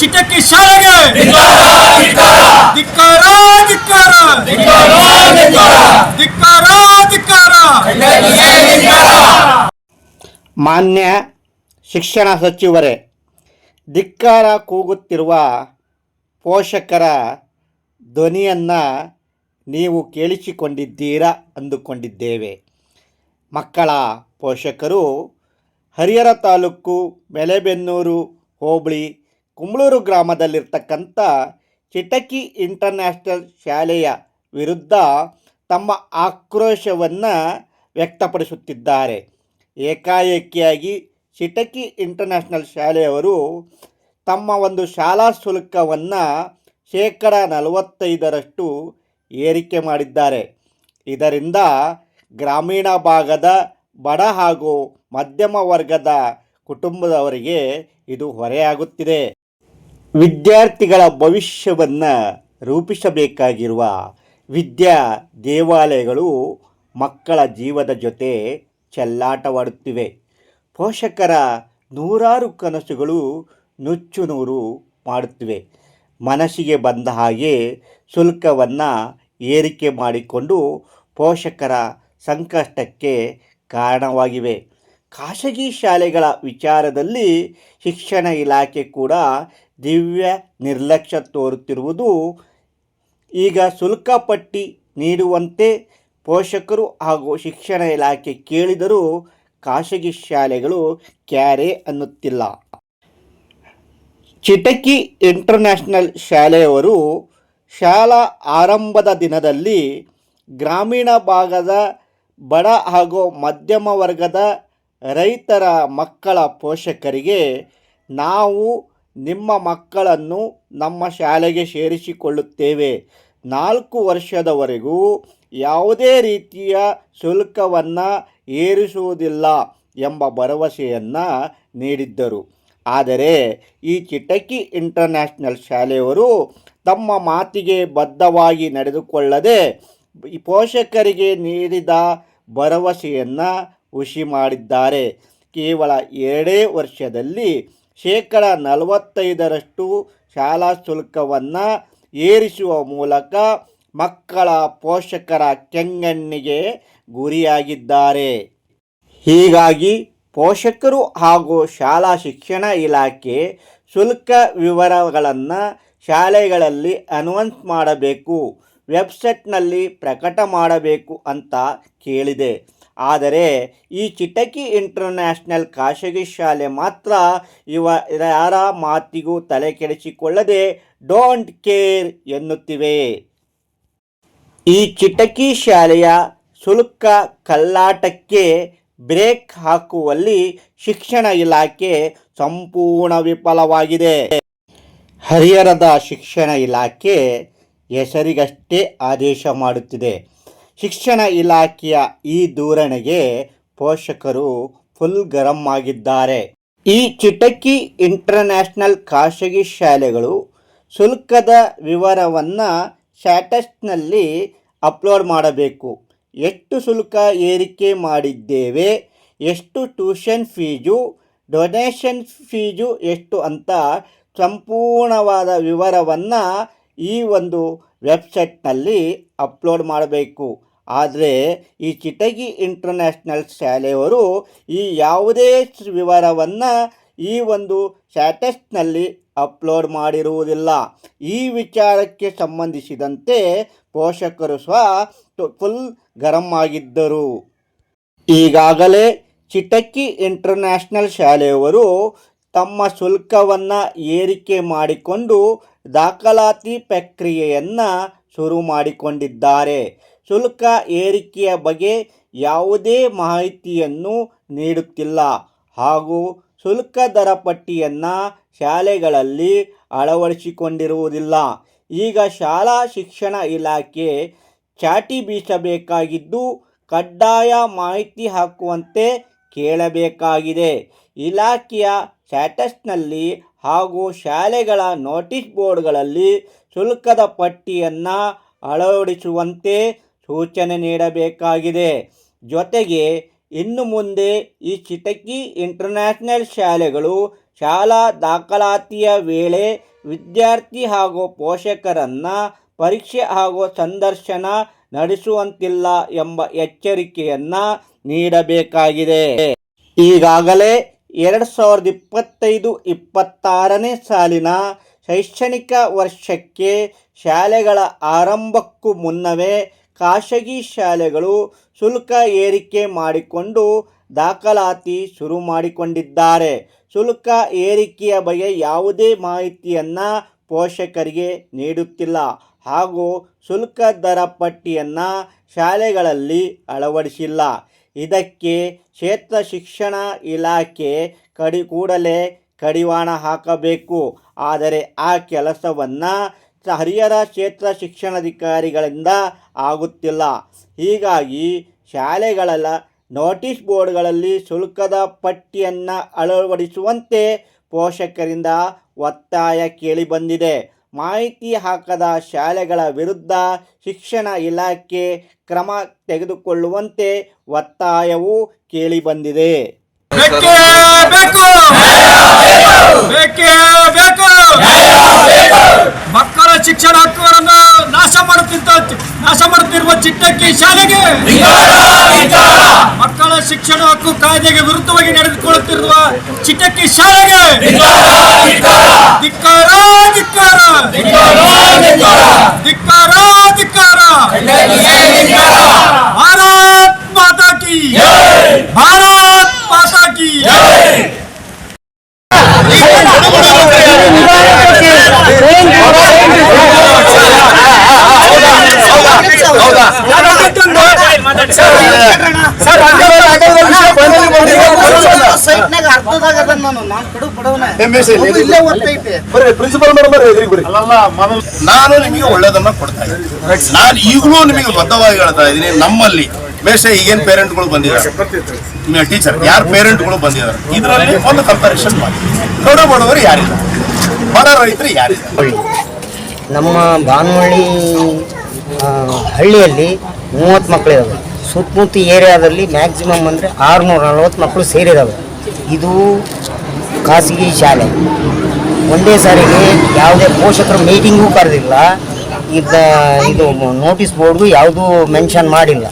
ಚಿಟಕಿ ಶಾಲೆಗೆ. ಮಾನ್ಯ ಶಿಕ್ಷಣ ಸಚಿವರೇ, ಧಿಕ್ಕಾರ ಕೂಗುತ್ತಿರುವ ಪೋಷಕರ ಧ್ವನಿಯನ್ನು ನೀವು ಕೇಳಿಸಿಕೊಂಡಿದ್ದೀರಾ ಅಂದುಕೊಂಡಿದ್ದೇವೆ. ಮಕ್ಕಳ, ಪೋಷಕರು, ಹರಿಹರ ತಾಲೂಕು, ಮೆಲೆಬೆನ್ನೂರು, ಹೋಬಳಿ ಕುಂಬಳೂರು ಗ್ರಾಮದಲ್ಲಿರ್ತಕ್ಕಂಥ ಚಿಟಕಿ ಇಂಟರ್ನ್ಯಾಷನಲ್ ಶಾಲೆಯ ವಿರುದ್ಧ ತಮ್ಮ ಆಕ್ರೋಶವನ್ನು ವ್ಯಕ್ತಪಡಿಸುತ್ತಿದ್ದಾರೆ. ಏಕಾಏಕಿಯಾಗಿ ಚಿಟಕಿ ಇಂಟರ್ನ್ಯಾಷನಲ್ ಶಾಲೆಯವರು ತಮ್ಮ ಒಂದು ಶಾಲಾ ಶುಲ್ಕವನ್ನು ಶೇಕಡ ನಲವತ್ತೈದರಷ್ಟು ಏರಿಕೆ ಮಾಡಿದ್ದಾರೆ. ಇದರಿಂದ ಗ್ರಾಮೀಣ ಭಾಗದ ಬಡ ಹಾಗೂ ಮಧ್ಯಮ ವರ್ಗದ ಕುಟುಂಬದವರಿಗೆ ಇದು ಹೊರೆಯಾಗುತ್ತಿದೆ. ವಿದ್ಯಾರ್ಥಿಗಳ ಭವಿಷ್ಯವನ್ನು ರೂಪಿಸಬೇಕಾಗಿರುವ ವಿದ್ಯಾ ದೇವಾಲಯಗಳು ಮಕ್ಕಳ ಜೀವದ ಜೊತೆ ಚೆಲ್ಲಾಟವಾಡುತ್ತಿವೆ. ಪೋಷಕರ ನೂರಾರು ಕನಸುಗಳು ನುಚ್ಚು ನೂರು ಮಾಡುತ್ತಿವೆ. ಮನಸ್ಸಿಗೆ ಬಂದ ಹಾಗೆ ಶುಲ್ಕವನ್ನು ಏರಿಕೆ ಮಾಡಿಕೊಂಡು ಪೋಷಕರ ಸಂಕಷ್ಟಕ್ಕೆ ಕಾರಣವಾಗಿವೆ. ಖಾಸಗಿ ಶಾಲೆಗಳ ವಿಚಾರದಲ್ಲಿ ಶಿಕ್ಷಣ ಇಲಾಖೆ ಕೂಡ ದಿವ್ಯ ನಿರ್ಲಕ್ಷ್ಯ ತೋರುತ್ತಿರುವುದು ಈಗ ಶುಲ್ಕ ಪಟ್ಟಿ ನೀಡುವಂತೆ ಪೋಷಕರು ಹಾಗೂ ಶಿಕ್ಷಣ ಇಲಾಖೆ ಕೇಳಿದರೂ ಖಾಸಗಿ ಶಾಲೆಗಳು ಕ್ಯಾರೆ ಅನ್ನುತ್ತಿಲ್ಲ. ಚಿಟಕಿ ಇಂಟರ್ನ್ಯಾಷನಲ್ ಶಾಲೆಯವರು ಶಾಲಾ ಆರಂಭದ ದಿನದಲ್ಲಿ ಗ್ರಾಮೀಣ ಭಾಗದ ಬಡ ಹಾಗೂ ಮಧ್ಯಮ ವರ್ಗದ ರೈತರ ಮಕ್ಕಳ ಪೋಷಕರಿಗೆ ನಾವು ನಿಮ್ಮ ಮಕ್ಕಳನ್ನು ನಮ್ಮ ಶಾಲೆಗೆ ಸೇರಿಸಿಕೊಳ್ಳುತ್ತೇವೆ. ನಾಲ್ಕು ವರ್ಷದವರೆಗೂ ಯಾವುದೇ ರೀತಿಯ ಶುಲ್ಕವನ್ನು ಏರಿಸುವುದಿಲ್ಲ ಎಂಬ ಭರವಸೆಯನ್ನು ನೀಡಿದ್ದರು. ಆದರೆ ಈ ಚಿಟಕಿ ಇಂಟರ್ನ್ಯಾಷನಲ್ ಶಾಲೆಯವರು ತಮ್ಮ ಮಾತಿಗೆ ಬದ್ಧವಾಗಿ ನಡೆದುಕೊಳ್ಳದೆ ಪೋಷಕರಿಗೆ ನೀಡಿದ ಭರವಸೆಯನ್ನು ಹುಸಿ ಮಾಡಿದ್ದಾರೆ. ಕೇವಲ ಎರಡೇ ವರ್ಷದಲ್ಲಿ ಶೇಕಡ ನಲವತ್ತೈದರಷ್ಟು ಶಾಲಾ ಶುಲ್ಕವನ್ನು ಏರಿಸುವ ಮೂಲಕ ಮಕ್ಕಳ ಪೋಷಕರ ಕೆಂಗಣ್ಣಿಗೆ ಗುರಿಯಾಗಿದ್ದಾರೆ. ಹೀಗಾಗಿ ಪೋಷಕರು ಹಾಗೂ ಶಾಲಾ ಶಿಕ್ಷಣ ಇಲಾಖೆ ಶುಲ್ಕ ವಿವರಗಳನ್ನು ಶಾಲೆಗಳಲ್ಲಿ ಅನೌನ್ಸ್ ಮಾಡಬೇಕು, ವೆಬ್ಸೈಟ್ನಲ್ಲಿ ಪ್ರಕಟ ಮಾಡಬೇಕು ಅಂತ ಕೇಳಿದೆ. ಆದರೆ ಈ ಚಿಟಕಿ ಇಂಟರ್ನ್ಯಾಷನಲ್ ಖಾಸಗಿ ಶಾಲೆ ಮಾತ್ರ ಇವ ಯಾರ ಮಾತಿಗೂ ತಲೆ ಕೆಡಿಸಿಕೊಳ್ಳದೆ ಡೋಂಟ್ ಕೇರ್ ಎನ್ನುತ್ತಿವೆ. ಈ ಚಿಟಕಿ ಶಾಲೆಯ ಶುಲ್ಕ ಕಲ್ಲಾಟಕ್ಕೆ ಬ್ರೇಕ್ ಹಾಕುವಲ್ಲಿ ಶಿಕ್ಷಣ ಇಲಾಖೆ ಸಂಪೂರ್ಣ ವಿಫಲವಾಗಿದೆ. ಹರಿಹರದ ಶಿಕ್ಷಣ ಇಲಾಖೆ ಹೆಸರಿಗಷ್ಟೇ ಆದೇಶ ಮಾಡುತ್ತಿದೆ. ಶಿಕ್ಷಣ ಇಲಾಖೆಯ ಈ ಧೋರಣೆಗೆ ಪೋಷಕರು ಫುಲ್ ಗರಂ ಆಗಿದ್ದಾರೆ. ಈ ಚಿಟಕಿ ಇಂಟರ್ನ್ಯಾಷನಲ್ ಖಾಸಗಿ ಶಾಲೆಗಳು ಶುಲ್ಕದ ವಿವರವನ್ನು ಸ್ಟ್ಯಾಟಸ್ನಲ್ಲಿ ಅಪ್ಲೋಡ್ ಮಾಡಬೇಕು. ಎಷ್ಟು ಶುಲ್ಕ ಏರಿಕೆ ಮಾಡಿದ್ದೇವೆ, ಎಷ್ಟು ಟ್ಯೂಷನ್ ಫೀಜು ಡೊನೇಷನ್ ಫೀಜು ಎಷ್ಟು ಅಂತ ಸಂಪೂರ್ಣವಾದ ವಿವರವನ್ನು ಈ ಒಂದು ವೆಬ್ಸೈಟ್ನಲ್ಲಿ ಅಪ್ಲೋಡ್ ಮಾಡಬೇಕು. ಆದರೆ ಈ ಚಿಟಗಿ ಇಂಟರ್ನ್ಯಾಷನಲ್ ಶಾಲೆಯವರು ಈ ಯಾವುದೇ ವಿವರವನ್ನು ಈ ಒಂದು ಸ್ಟ್ಯಾಟಸ್ನಲ್ಲಿ ಅಪ್ಲೋಡ್ ಮಾಡಿರುವುದಿಲ್ಲ. ಈ ವಿಚಾರಕ್ಕೆ ಸಂಬಂಧಿಸಿದಂತೆ ಪೋಷಕರು ಸ್ವ ಫುಲ್ ಗರಂ ಆಗಿದ್ದರು. ಈಗಾಗಲೇ ಚಿಟಕಿ ಇಂಟರ್ನ್ಯಾಷನಲ್ ಶಾಲೆಯವರು ತಮ್ಮ ಶುಲ್ಕವನ್ನು ಏರಿಕೆ ಮಾಡಿಕೊಂಡು ದಾಖಲಾತಿ ಪ್ರಕ್ರಿಯೆಯನ್ನು ಶುರು ಮಾಡಿಕೊಂಡಿದ್ದಾರೆ. ಶುಲ್ಕ ಏರಿಕೆಯ ಬಗ್ಗೆ ಯಾವುದೇ ಮಾಹಿತಿಯನ್ನು ನೀಡುತ್ತಿಲ್ಲ. ಹಾಗೂ ಶುಲ್ಕ ದರ ಪಟ್ಟಿಯನ್ನು ಶಾಲೆಗಳಲ್ಲಿ ಅಳವಡಿಸಿಕೊಂಡಿರುವುದಿಲ್ಲ. ಈಗ ಶಾಲಾ ಶಿಕ್ಷಣ ಇಲಾಖೆ ಚಾಟಿ ಬೀಸಬೇಕಾಗಿದ್ದು, ಕಡ್ಡಾಯ ಮಾಹಿತಿ ಹಾಕುವಂತೆ ಕೇಳಬೇಕಾಗಿದೆ. ಇಲಾಖೆಯ ಸ್ಟ್ಯಾಟಸ್ನಲ್ಲಿ ಹಾಗೂ ಶಾಲೆಗಳ ನೋಟಿಸ್ ಬೋರ್ಡ್ಗಳಲ್ಲಿ ಶುಲ್ಕದ ಪಟ್ಟಿಯನ್ನು ಅಳವಡಿಸುವಂತೆ ಸೂಚನೆ ನೀಡಬೇಕಾಗಿದೆ. ಜೊತೆಗೆ, ಇನ್ನು ಮುಂದೆ ಈ ಚಿಟಕಿ ಇಂಟರ್ನ್ಯಾಷನಲ್ ಶಾಲೆಗಳು ಶಾಲಾ ದಾಖಲಾತಿಯ ವೇಳೆ ವಿದ್ಯಾರ್ಥಿ ಹಾಗೂ ಪೋಷಕರನ್ನು ಪರೀಕ್ಷೆ ಹಾಗೂ ಸಂದರ್ಶನ ನಡೆಸುವಂತಿಲ್ಲ ಎಂಬ ಎಚ್ಚರಿಕೆಯನ್ನು ನೀಡಬೇಕಾಗಿದೆ. ಈಗಾಗಲೇ ಎರಡು ಸಾವಿರದ ಇಪ್ಪತ್ತೈದು ಇಪ್ಪತ್ತಾರನೇ ಸಾಲಿನ ಶೈಕ್ಷಣಿಕ ವರ್ಷಕ್ಕೆ ಶಾಲೆಗಳ ಆರಂಭಕ್ಕೂ ಮುನ್ನವೇ ಖಾಸಗಿ ಶಾಲೆಗಳು ಶುಲ್ಕ ಏರಿಕೆ ಮಾಡಿಕೊಂಡು ದಾಖಲಾತಿ ಶುರು ಮಾಡಿಕೊಂಡಿದ್ದಾರೆ. ಶುಲ್ಕ ಏರಿಕೆಯ ಬಗ್ಗೆ ಯಾವುದೇ ಮಾಹಿತಿಯನ್ನು ಪೋಷಕರಿಗೆ ನೀಡುತ್ತಿಲ್ಲ. ಹಾಗೂ ಶುಲ್ಕ ದರ ಪಟ್ಟಿಯನ್ನು ಶಾಲೆಗಳಲ್ಲಿ ಅಳವಡಿಸಿಲ್ಲ. ಇದಕ್ಕೆ ಕ್ಷೇತ್ರ ಶಿಕ್ಷಣ ಇಲಾಖೆ ಕಡಿ, ಕೂಡಲೇ ಕಡಿವಾಣ ಹಾಕಬೇಕು. ಆದರೆ ಆ ಕೆಲಸವನ್ನು ಹರಿಹರ ಕ್ಷೇತ್ರ ಶಿಕ್ಷಣಾಧಿಕಾರಿಗಳಿಂದ ಆಗುತ್ತಿಲ್ಲ ಹೀಗಾಗಿ ಶಾಲೆಗಳೆಲ್ಲ ನೋಟಿಸ್ ಬೋರ್ಡ್ಗಳಲ್ಲಿ ಶುಲ್ಕದ ಪಟ್ಟಿಯನ್ನು ಅಳವಡಿಸುವಂತೆ ಪೋಷಕರಿಂದ ಒತ್ತಾಯ ಕೇಳಿಬಂದಿದೆ ಮಾಹಿತಿ ಹಾಕದ ಶಾಲೆಗಳ ವಿರುದ್ಧ ಶಿಕ್ಷಣ ಇಲಾಖೆ ಕ್ರಮ ತೆಗೆದುಕೊಳ್ಳುವಂತೆ ಒತ್ತಾಯವೂ ಕೇಳಿಬಂದಿದೆ ಶಿಕ್ಷಣ ಹಕ್ಕುಗಳನ್ನು ನಾಶ ಮಾಡುತ್ತಿದ್ದ ನಾಶ ಮಾಡುತ್ತಿರುವ ಚಿಟ್ಟಕ್ಕಿ ಶಾಲೆಗೆ. ಮಕ್ಕಳ ಶಿಕ್ಷಣ ಹಕ್ಕು ಕಾಯ್ದೆಗೆ ವಿರುದ್ಧವಾಗಿ ನಡೆದುಕೊಳ್ಳುತ್ತಿರುವ ಚಿಟ್ಟಕ್ಕಿ ಶಾಲೆಗೆ. ಧಿಕ್ಕಾರ ಧಿಕ್ಕಾರ. ಧಿಕ್ಕಾರ ಧಿಕ್ಕಾರ. ಮಾತಾ ಕಿ. ಭಾರತ್ ಮಾತಾ ಕಿ ಸೈಟ್ನಾಗ ಅರ್ಧದಾಗ ನಾನು ನಾನ್ ಕಡು ಬಡವನ MSc ಅದು ಇಲ್ಲೇ ಓದ್ತೈತೆ ಬರ್ರಿ ಪ್ರಿನ್ಸಿಪಲ್ ನಾನು ನಿಮಗೆ ಒಳ್ಳೇದನ್ನ ಕೊಡ್ತಾ ಇದ್ದೀನಿ. ನಾನು ಈಗಲೂ ನಿಮಗೆ ಬದ್ಧವಾಗಿ ಹೇಳ್ತಾ ಇದ್ದೀನಿ ನಮ್ಮಲ್ಲಿ ಮೇಷೆ ಈಗೇನು ಪೇರೆಂಟ್ಗಳು ಬಂದಿದ್ದಾರೆ. ಟೀಚರ್ ಯಾರು ಪೇರೆಂಟ್ಗಳು ಬಂದಿದ್ದಾರೆ? ಇದರಲ್ಲಿ ಒಂದು ಕಂಪಾರಿಸನ್ ಮಾಡಿ. ಕಡು ಬಡವರು ಯಾರಿಲ್ಲ? ಬಡ ರೈತರು ಯಾರಿಲ್ಲ? ನಮ್ಮ ಬಾನುವಳ್ಳಿ ಹಳ್ಳಿಯಲ್ಲಿ ಮೂವತ್ತು ಮಕ್ಕಳಿದಾವೆ ಸುತ್ತಮುತ್ತ ಏರಿಯಾದಲ್ಲಿ ಮ್ಯಾಕ್ಸಿಮಮ್ ಅಂದರೆ ಆರುನೂರ ನಲ್ವತ್ತು ಮಕ್ಕಳು ಸೇರಿದಾವೆ. ಇದು ಖಾಸಗಿ ಶಾಲೆ. ಒಂದೇ ಸಾರಿಗೆ ಯಾವುದೇ ಪೋಷಕರು ಮೀಟಿಂಗೂ ಕರೆದಿಲ್ಲ. ಇದ ಇದು ನೋಟಿಸ್ ಬೋರ್ಡ್ಗೂ ಯಾವುದೂ ಮೆನ್ಷನ್ ಮಾಡಿಲ್ಲ.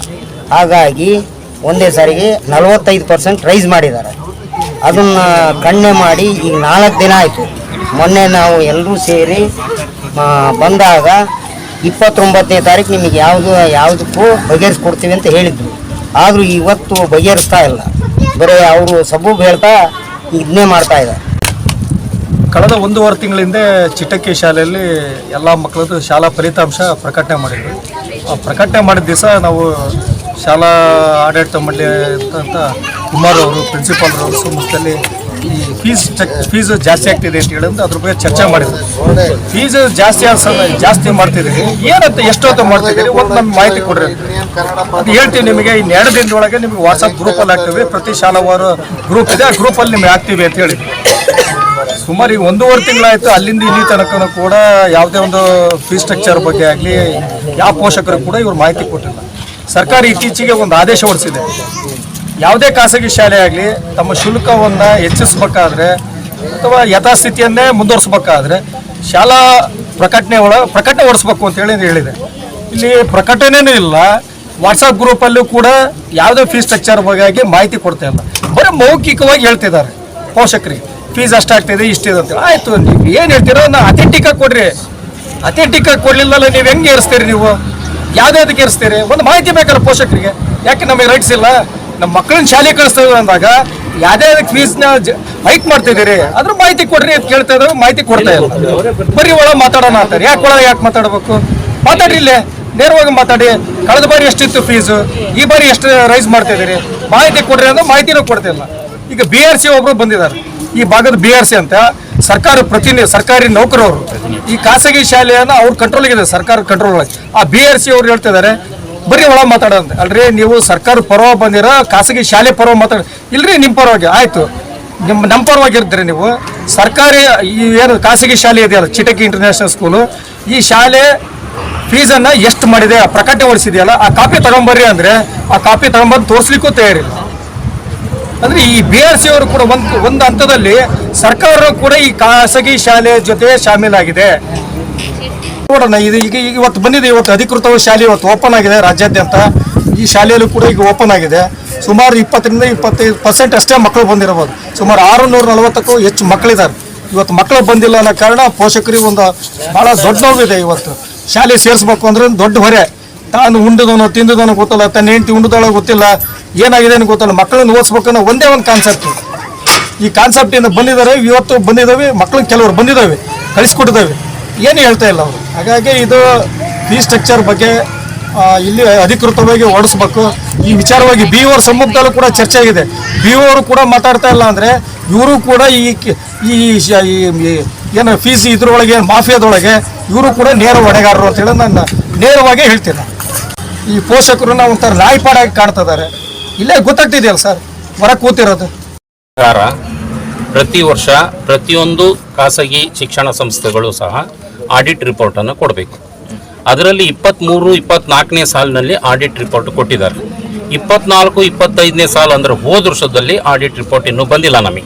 ಹಾಗಾಗಿ ಒಂದೇ ಸಾರಿಗೆ ನಲವತ್ತೈದು ಪರ್ಸೆಂಟ್ ರೈಸ್ ಮಾಡಿದ್ದಾರೆ. ಅದನ್ನು ಕಣ್ಣೆ ಮಾಡಿ ಈಗ ನಾಲ್ಕು ದಿನ ಆಯಿತು. ಮೊನ್ನೆ ನಾವು ಎಲ್ಲರೂ ಸೇರಿ ಬಂದಾಗ ಇಪ್ಪತ್ತೊಂಬತ್ತನೇ ತಾರೀಕು ನಿಮಗೆ ಯಾವುದು, ಯಾವುದಕ್ಕೂ ಬಗೆಹರಿಸ್ಕೊಡ್ತೀವಿ ಅಂತ ಹೇಳಿದ್ರು. ಆದರೂ ಇವತ್ತು ಬಗೆಹರಿಸ್ತಾ ಇಲ್ಲ. ಬರೀ ಅವರು ಸಬೂಬ್ ಹೇಳ್ತಾ ಇದನ್ನೇ ಮಾಡ್ತಾ ಇದ್ದಾರೆ. ಕಳೆದ ಒಂದೂವರೆ ತಿಂಗಳ ಹಿಂದೆ ಚಿಟ್ಟಕ್ಕಿ ಶಾಲೆಯಲ್ಲಿ ಎಲ್ಲ ಮಕ್ಕಳದ್ದು ಶಾಲಾ ಫಲಿತಾಂಶ ಪ್ರಕಟಣೆ ಮಾಡಿದ್ರು. ಆ ಪ್ರಕಟಣೆ ಮಾಡಿದ ದಿವಸ ನಾವು ಶಾಲಾ ಆಡಳಿತ ಮಂಡಳಿ ಅಂತ ಕುಮಾರ್ ಅವರು ಪ್ರಿನ್ಸಿಪಾಲ್ರವರು ಸಮ್ಮುಖದಲ್ಲಿ ಈ ಫೀಸ್ ಫೀಸ್ ಜಾಸ್ತಿ ಆಗ್ತಿದೆ ಅಂತ ಹೇಳಿದ್ರೆ ಅದ್ರ ಬಗ್ಗೆ ಚರ್ಚೆ ಮಾಡಿದ್ರು. ಫೀಸ್ ಜಾಸ್ತಿ ಜಾಸ್ತಿ ಮಾಡ್ತಿದ್ದೀರಿ ಏನಂತ ಎಷ್ಟೊತ್ತು ಮಾಡ್ತಿದ್ದೀರಿ? ಒಂದು ನಮ್ಗೆ ಮಾಹಿತಿ ಕೊಡ್ರಿ. ಅದು ಹೇಳ್ತೀವಿ ನಿಮಗೆ ಇನ್ನು ಎರಡು ದಿನದೊಳಗೆ ನಿಮಗೆ ವಾಟ್ಸಪ್ ಗ್ರೂಪಲ್ಲಿ ಹಾಕ್ತೀವಿ. ಪ್ರತಿ ಶಾಲಾವಾರು ಗ್ರೂಪ್ ಇದೆ. ಆ ಗ್ರೂಪಲ್ಲಿ ನಿಮಗೆ ಹಾಕ್ತೀವಿ ಅಂತ ಹೇಳಿ. ಸುಮಾರು ಈಗ ಒಂದೂವರೆ ತಿಂಗಳಾಯಿತು ಅಲ್ಲಿಂದ ಇಲ್ಲಿ ತನಕ ಕೂಡ ಯಾವುದೇ ಒಂದು ಫೀಸ್ ಸ್ಟ್ರಕ್ಚರ್ ಬಗ್ಗೆ ಆಗಲಿ, ಯಾವ ಪೋಷಕರು ಕೂಡ ಇವರು ಮಾಹಿತಿ ಕೊಟ್ಟಿಲ್ಲ. ಸರ್ಕಾರ ಇತ್ತೀಚೆಗೆ ಒಂದು ಆದೇಶ ಹೊರಡಿಸಿದೆ ಯಾವುದೇ ಖಾಸಗಿ ಶಾಲೆ ಆಗಲಿ ತಮ್ಮ ಶುಲ್ಕವನ್ನು ಹೆಚ್ಚಿಸ್ಬೇಕಾದ್ರೆ ಅಥವಾ ಯಥಾಸ್ಥಿತಿಯನ್ನೇ ಮುಂದುವರಿಸ್ಬೇಕಾದ್ರೆ ಶಾಲಾ ಪ್ರಕಟಣೆ ಒಳ ಅಂತ ಹೇಳಿ ಹೇಳಿದೆ. ಇಲ್ಲಿ ಪ್ರಕಟಣೆನೂ ಇಲ್ಲ. ವಾಟ್ಸಪ್ ಗ್ರೂಪಲ್ಲೂ ಕೂಡ ಯಾವುದೇ ಫೀಸ್ ಸ್ಟ್ರಕ್ಚರ್ ಬಗ್ಗೆ ಮಾಹಿತಿ ಕೊಡ್ತಾ ಇಲ್ಲ. ಬರೀ ಮೌಖಿಕವಾಗಿ ಹೇಳ್ತಿದ್ದಾರೆ ಪೋಷಕರಿಗೆ. ಫೀಸ್ ಅಷ್ಟಾಗ್ತಿದೆ ಇಷ್ಟಿದೆ ಅಂತ ಆಯಿತು, ನೀವು ಏನು ಹೇಳ್ತೀರೋ ನಾ ಕೊಡಿರಿ ಕೊಡ್ರಿ. ಅಥೆಂಟಿಕ್ ಆಗಿ ಕೊಡ್ಲಿಲ್ಲಲ್ಲ ನೀವು ಹೆಂಗೆ ಏರಿಸ್ತೀರಿ ನೀವು? ಯಾವ್ದಾವ್ದಕ್ಕೆ ಏರಿಸ್ತೀರಿ? ಒಂದು ಮಾಹಿತಿ ಬೇಕಲ್ಲ ಪೋಷಕರಿಗೆ. ಯಾಕೆ ನಮಗೆ ರೈಟ್ಸ್ ಇಲ್ಲ? ನಮ್ಮ ಮಕ್ಕಳನ್ನ ಶಾಲೆ ಕಳಿಸ್ತೇವೆ ಅಂದಾಗ ಯಾವ್ದೇ ಫೀಸ್ನ ಹೈಕ್ ಮಾಡ್ತಿದ್ದೀರಿ ಅದ್ರ ಮಾಹಿತಿ ಕೊಡ್ರಿ ಅಂತ ಕೇಳ್ತಾ ಇದ್ರು, ಮಾಹಿತಿ ಕೊಡ್ತಾ ಇಲ್ಲ. ಬರೀ ಒಳಗೆ ಮಾತಾಡೋಣ ಅಂತಾರೆ. ಯಾಕೆ ಒಳಗೆ ಯಾಕೆ ಮಾತಾಡಬೇಕು? ಮಾತಾಡ್ರಿ ಇಲ್ಲೇ, ನೇರವಾಗಿ ಮಾತಾಡಿ. ಕಳೆದ ಬಾರಿ ಎಷ್ಟಿತ್ತು ಫೀಸು ಈ ಬಾರಿ ಎಷ್ಟು ರೈಸ್ ಮಾಡ್ತಿದ್ದೀರಿ? ಮಾಹಿತಿ ಕೊಡ್ರಿ ಅಂದ್ರೆ ಮಾಹಿತಿನೂ ಕೊಡ್ತಿಲ್ಲ ಈಗ ಬಿ ಆರ್ ಸಿ ಒಬ್ರು ಬಂದಿದ್ದಾರೆ. ಈ ಭಾಗದ ಬಿ ಆರ್ ಸಿ ಅಂತ ಸರ್ಕಾರ ಪ್ರತಿನಿಧಿ, ಸರ್ಕಾರಿ ನೌಕರವರು ಈ ಖಾಸಗಿ ಶಾಲೆಯನ್ನು ಅವ್ರ ಕಂಟ್ರೋಲ್ಗಿದೆ ಸರ್ಕಾರ ಕಂಟ್ರೋಲ್ ಆ ಬಿ ಆರ್ ಸಿ ಅವ್ರು ಹೇಳ್ತಿದ್ದಾರೆ ಬರೀ ಒಳ ಮಾತಾಡೋದು ಅಲ್ರಿ, ನೀವು ಸರ್ಕಾರ ಪರ್ವ ಬಂದಿರೋ, ಖಾಸಗಿ ಶಾಲೆ ಪರ್ವ ಮಾತಾಡ, ಇಲ್ರಿ ನಿಮ್ಮ ಪರವಾಗಿ, ಆಯ್ತು. ನಿಮ್ಮ ನಮ್ಮ ಪರವಾಗಿರ್ತೀರಿ ನೀವು. ಸರ್ಕಾರಿ, ಈ ಏನು ಖಾಸಗಿ ಶಾಲೆ ಇದೆಯಲ್ಲ, ಚಿಟಕಿ ಇಂಟರ್ನ್ಯಾಷನಲ್ ಸ್ಕೂಲು ಈ ಶಾಲೆ ಫೀಸನ್ನು ಎಷ್ಟು ಮಾಡಿದೆ ಹೊಡಿಸಿದೆಯಲ್ಲ ಆ ಕಾಪಿ ತಗೊಂಬರ್ರಿ ಅಂದರೆ, ಆ ಕಾಪಿ ತಗೊಂಬಂದು ತೋರಿಸ್ಲಿಕ್ಕೂ ತಯಾರಿಲ್ಲ ಅಂದ್ರೆ ಈ ಬಿ ಆರ್ ಸಿ ಅವರು ಕೂಡ ಒಂದು ಒಂದು ಹಂತದಲ್ಲಿ ಸರ್ಕಾರ ಕೂಡ ಈ ಖಾಸಗಿ ಶಾಲೆ ಜೊತೆ ಶಾಮೀಲಾಗಿದೆ. ನೋಡೋಣ, ಇದು ಈಗ ಇವತ್ತು ಬಂದಿದೆ, ಇವತ್ತು ಅಧಿಕೃತವಾಗಿ ಶಾಲೆ ಇವತ್ತು ಓಪನ್ ಆಗಿದೆ ರಾಜ್ಯಾದ್ಯಂತ. ಈ ಶಾಲೆಯಲ್ಲೂ ಕೂಡ ಈಗ ಓಪನ್ ಆಗಿದೆ. ಸುಮಾರು ಇಪ್ಪತ್ತರಿಂದ ಇಪ್ಪತ್ತೈದು ಪರ್ಸೆಂಟ್ ಅಷ್ಟೇ ಮಕ್ಕಳು ಬಂದಿರಬಹುದು. ಸುಮಾರು ಆರುನೂರ ನಲವತ್ತಕ್ಕೂ ಹೆಚ್ಚು ಮಕ್ಕಳಿದ್ದಾರೆ. ಇವತ್ತು ಮಕ್ಕಳು ಬಂದಿಲ್ಲ ಅನ್ನೋ ಕಾರಣ ಪೋಷಕರಿಗೆ ಒಂದು ಭಾಳ ದೊಡ್ಡ ನೋವಿದೆ ಇವತ್ತು. ಶಾಲೆ ಸೇರಿಸ್ಬೇಕು ಅಂದ್ರೆ ದೊಡ್ಡ ಹೊರೆ. ತಾನು ಉಂಡದವನು ತಿಂದದವನು ಗೊತ್ತಿಲ್ಲ, ತನ್ನ ಹೆಂಡತಿ ಉಂಡದೊಳಗೆ ಗೊತ್ತಿಲ್ಲ. ಏನಾಗಿದೆ ಅನ್ನೋ ಗೊತ್ತಿಲ್ಲ, ಮಕ್ಕಳನ್ನು ಓದಿಸ್ಬೇಕನ್ನೋ ಒಂದೇ ಒಂದು ಕಾನ್ಸೆಪ್ಟ್ ಈ ಕಾನ್ಸೆಪ್ಟಿಂದ ಬಂದಿದ್ದಾರೆ, ಇವತ್ತು ಬಂದಿದ್ದಾವೆ ಮಕ್ಕಳು ಕೆಲವರು ಬಂದಿದ್ದಾವೆ, ಕಳಿಸ್ಕೊಟ್ಟಿದ್ದಾವೆ. ಏನು ಹೇಳ್ತಾ ಇಲ್ಲ ಅವರು. ಹಾಗಾಗಿ ಇದು ಫೀ ಸ್ಟ್ರಕ್ಚರ್ ಬಗ್ಗೆ ಇಲ್ಲಿ ಅಧಿಕೃತವಾಗಿ ಓಡಿಸ್ಬೇಕು. ಈ ವಿಚಾರವಾಗಿ ಬಿ ಓರ್ ಸಮ್ಮುಖದಲ್ಲೂ ಕೂಡ ಚರ್ಚೆ ಆಗಿದೆ. ಬಿ ಓರು ಕೂಡ ಮಾತಾಡ್ತಾ ಇಲ್ಲ ಅಂದರೆ ಇವರು ಕೂಡ ಈ ಈ ಏನು ಫೀಸ್ ಇದ್ರೊಳಗೆ ಮಾಫಿಯಾದೊಳಗೆ ಇವರು ಕೂಡ ನೇರ ಹೊಣೆಗಾರರು ಅಂತೇಳಿ ನಾನು ನೇರವಾಗಿ ಹೇಳ್ತೀನಿ. ಈ ಪೋಷಕರನ್ನ ಒಂಥರ ನಾಯಿಪಾಡಾಗಿ ಕಾಣ್ತಿದ್ದಾರೆ ಇಲ್ಲೇ ಗೊತ್ತಾಗ್ತಿದೆಯಲ್ಲ ಸರ್, ಹೊರ ಕೂತಿರೋದು. ಪ್ರತಿ ವರ್ಷ ಪ್ರತಿಯೊಂದು ಖಾಸಗಿ ಶಿಕ್ಷಣ ಸಂಸ್ಥೆಗಳು ಸಹ ಆಡಿಟ್ ರಿಪೋರ್ಟನ್ನು ಕೊಡಬೇಕು. ಅದರಲ್ಲಿ ಇಪ್ಪತ್ತ್ಮೂರು ಇಪ್ಪತ್ನಾಲ್ಕನೇ ಸಾಲಿನಲ್ಲಿ ಆಡಿಟ್ ರಿಪೋರ್ಟ್ ಕೊಟ್ಟಿದ್ದಾರೆ. ಇಪ್ಪತ್ನಾಲ್ಕು, ಇಪ್ಪತ್ತೈದನೇ ಸಾಲ ಅಂದರೆ ಹೋದ ವರ್ಷದಲ್ಲಿ ಆಡಿಟ್ ರಿಪೋರ್ಟ್ ಇನ್ನೂ ಬಂದಿಲ್ಲ ನಮಗೆ.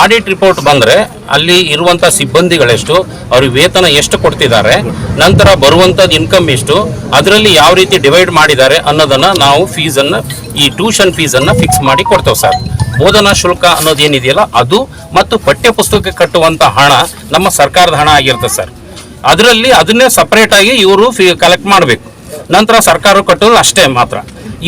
ಆಡಿಟ್ ರಿಪೋರ್ಟ್ ಬಂದರೆ ಅಲ್ಲಿ ಇರುವಂಥ ಸಿಬ್ಬಂದಿಗಳೆಷ್ಟು, ಅವ್ರಿಗೆ ವೇತನ ಎಷ್ಟು ಕೊಡ್ತಿದ್ದಾರೆ, ನಂತರ ಬರುವಂಥದ್ದು ಇನ್ಕಮ್ ಎಷ್ಟು, ಅದರಲ್ಲಿ ಯಾವ ರೀತಿ ಡಿವೈಡ್ ಮಾಡಿದ್ದಾರೆ ಅನ್ನೋದನ್ನು ನಾವು ಫೀಸನ್ನು ಈ ಟ್ಯೂಷನ್ ಫೀಸನ್ನು ಫಿಕ್ಸ್ ಮಾಡಿ ಕೊಡ್ತೇವೆ ಸರ್. ಬೋಧನಾ ಶುಲ್ಕ ಅನ್ನೋದು ಏನಿದೆಯಲ್ಲ ಅದು, ಮತ್ತು ಪಠ್ಯ ಪುಸ್ತಕಕ್ಕೆ ಕಟ್ಟುವಂಥ ಹಣ ನಮ್ಮ ಸರ್ಕಾರದ ಹಣ ಆಗಿರುತ್ತೆ ಸರ್. ಅದರಲ್ಲಿ ಅದನ್ನೇ ಸಪ್ರೇಟ್ ಆಗಿ ಇವರು ಕಲೆಕ್ಟ್ ಮಾಡಬೇಕು. ನಂತರ ಸರ್ಕಾರ ಕಟ್ಟೋದು ಅಷ್ಟೇ ಮಾತ್ರ.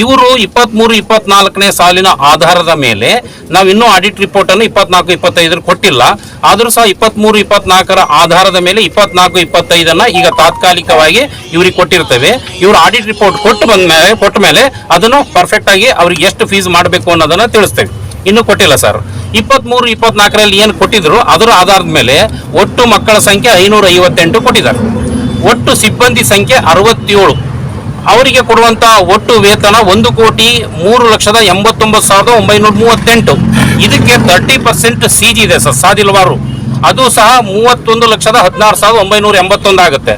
ಇವರು ಇಪ್ಪತ್ತ್ಮೂರು ಇಪ್ಪತ್ನಾಲ್ಕನೇ ಸಾಲಿನ ಆಧಾರದ ಮೇಲೆ ನಾವು ಇನ್ನೂ ಆಡಿಟ್ ರಿಪೋರ್ಟನ್ನು ಇಪ್ಪತ್ನಾಲ್ಕು ಇಪ್ಪತ್ತೈದರ ಕೊಟ್ಟಿಲ್ಲ. ಆದರೂ ಸಹ ಇಪ್ಪತ್ತ್ಮೂರು ಇಪ್ಪತ್ನಾಲ್ಕರ ಆಧಾರದ ಮೇಲೆ ಇಪ್ಪತ್ನಾಲ್ಕು, ಇಪ್ಪತ್ತೈದನ್ನು ಈಗ ತಾತ್ಕಾಲಿಕವಾಗಿ ಇವ್ರಿಗೆ ಕೊಟ್ಟಿರ್ತೇವೆ. ಇವರು ಆಡಿಟ್ ರಿಪೋರ್ಟ್ ಕೊಟ್ಟು ಬಂದ ಮೇಲೆ ಕೊಟ್ಟ ಮೇಲೆ ಅದನ್ನು ಪರ್ಫೆಕ್ಟಾಗಿ ಅವ್ರಿಗೆ ಎಷ್ಟು ಫೀಸ್ ಮಾಡಬೇಕು ಅನ್ನೋದನ್ನು ತಿಳಿಸ್ತೇವೆ. ಇನ್ನೂ ಕೊಟ್ಟಿಲ್ಲ ಸರ್ ಇಪ್ಪತ್ತ್ಮೂರು ಇಪ್ಪತ್ನಾಲ್ಕರಲ್ಲಿ ಏನು ಕೊಟ್ಟಿದ್ರು, ಅದರ ಆಧಾರದ ಮೇಲೆ ಒಟ್ಟು ಮಕ್ಕಳ ಸಂಖ್ಯೆ ಐನೂರ ಐವತ್ತೆಂಟು ಕೊಟ್ಟಿದ್ದಾರೆ. ಒಟ್ಟು ಸಿಬ್ಬಂದಿ ಸಂಖ್ಯೆ ಅರವತ್ತೇಳು. ಅವರಿಗೆ ಕೊಡುವಂಥ ಒಟ್ಟು ವೇತನ ಒಂದು ಕೋಟಿ ಮೂರು ಲಕ್ಷದ ಎಂಬತ್ತೊಂಬತ್ತು ಸಾವಿರದ ಒಂಬೈನೂರ ಮೂವತ್ತೆಂಟು. ಇದಕ್ಕೆ ತರ್ಟಿ ಪರ್ಸೆಂಟ್ ಸಿ ಜಿ ಇದೆ ಸರ್ ಸಾದಿಲ್ವಾರು ಅದು ಸಹ ಮೂವತ್ತೊಂದು ಲಕ್ಷದ ಹದಿನಾರು ಸಾವಿರದ ಒಂಬೈನೂರ ಎಂಬತ್ತೊಂದು ಆಗುತ್ತೆ.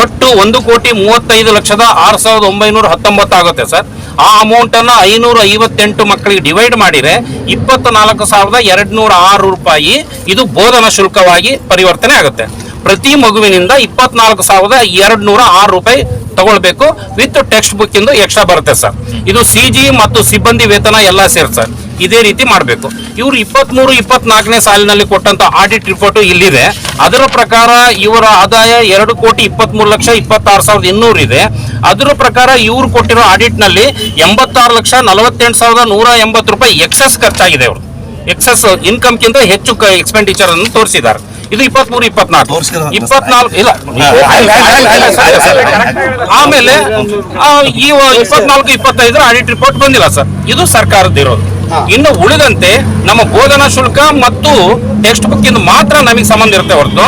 ಒಟ್ಟು ಒಂದು ಕೋಟಿ ಮೂವತ್ತೈದು ಲಕ್ಷದ ಆರು ಸಾವಿರದ ಒಂಬೈನೂರ ಹತ್ತೊಂಬತ್ತು ಆಗುತ್ತೆ ಸರ್. ಆ ಅಮೌಂಟನ್ನು ಐನೂರ ಐವತ್ತೆಂಟು ಮಕ್ಕಳಿಗೆ ಡಿವೈಡ್ ಮಾಡಿದರೆ ಇಪ್ಪತ್ತ ನಾಲ್ಕು ಸಾವಿರದ ಎರಡು ನೂರ ಆರು ರೂಪಾಯಿ ಇದು ಬೋಧನಾ ಶುಲ್ಕವಾಗಿ ಪರಿವರ್ತನೆ ಆಗುತ್ತೆ. ಪ್ರತಿ ಮಗುವಿನಿಂದ ಇಪ್ಪತ್ನಾಲ್ಕು ಸಾವಿರದ ಎರಡು ನೂರ ಆರು ರೂಪಾಯಿ ತಗೊಳ್ಬೇಕು. ವಿತ್ ಟೆಕ್ಸ್ಟ್ ಬುಕ್ ಇಂದು ಎಕ್ಸ್ಟ್ರಾ ಬರುತ್ತೆ ಸರ್. ಇದು ಸಿ ಜಿ ಮತ್ತು ಸಿಬ್ಬಂದಿ ವೇತನ ಎಲ್ಲ ಸೇರ್ ಸರ್. ಇದೇ ರೀತಿ ಮಾಡಬೇಕು ಇವರು ಇಪ್ಪತ್ಮೂರು ಇಪ್ಪತ್ನಾಲ್ಕನೇ ಸಾಲಿನಲ್ಲಿ ಕೊಟ್ಟಂತ ಆಡಿಟ್ ರಿಪೋರ್ಟ್ ಇಲ್ಲಿದೆ ಅದರ ಪ್ರಕಾರ ಇವರ ಆದಾಯ ಎರಡು ಕೋಟಿ ಇಪ್ಪತ್ಮೂರು ಲಕ್ಷ ಇಪ್ಪತ್ತಾರು ಸಾವಿರದ ಇನ್ನೂರು ಇದೆ ಅದರ ಪ್ರಕಾರ ಇವರು ಕೊಟ್ಟಿರೋ ಆಡಿಟ್ನಲ್ಲಿ ಎಂಬತ್ತಾರು ಲಕ್ಷ ನಲವತ್ತೆಂಟು ಸಾವಿರದ ನೂರ ಎಂಬತ್ತು ರೂಪಾಯಿ ಎಕ್ಸಸ್ ಖರ್ಚಾಗಿದೆ ಅವರು ಎಕ್ಸಸ್ ಇನ್ಕಮ್ ಕಿಂತ ಹೆಚ್ಚು ಎಕ್ಸ್ಪೆಂಡಿಚರ್ ಅನ್ನು ತೋರಿಸಿದ್ದಾರೆ ಇದು ಇಪ್ಪತ್ಮೂರು ಇಪ್ಪತ್ನಾಲ್ಕು ಇಪ್ಪತ್ನಾಲ್ಕು ಇಲ್ಲ ಆಮೇಲೆ ಈ ಇಪ್ಪತ್ನಾಲ್ಕು ಇಪ್ಪತ್ತೈದರ ಆಡಿಟ್ ರಿಪೋರ್ಟ್ ಬಂದಿಲ್ಲ ಸರ್ ಇದು ಸರ್ಕಾರದ್ದಿರೋದು ಇನ್ನು ಉಳಿದಂತೆ ನಮ್ಮ ಬೋಧನಾ ಶುಲ್ಕ ಮತ್ತು ಟೆಕ್ಸ್ಟ್ ಬುಕ್ ಇಂದ ಮಾತ್ರ ನಮಗೆ ಸಂಬಂಧ ಇರುತ್ತೆ ಹೊರತು.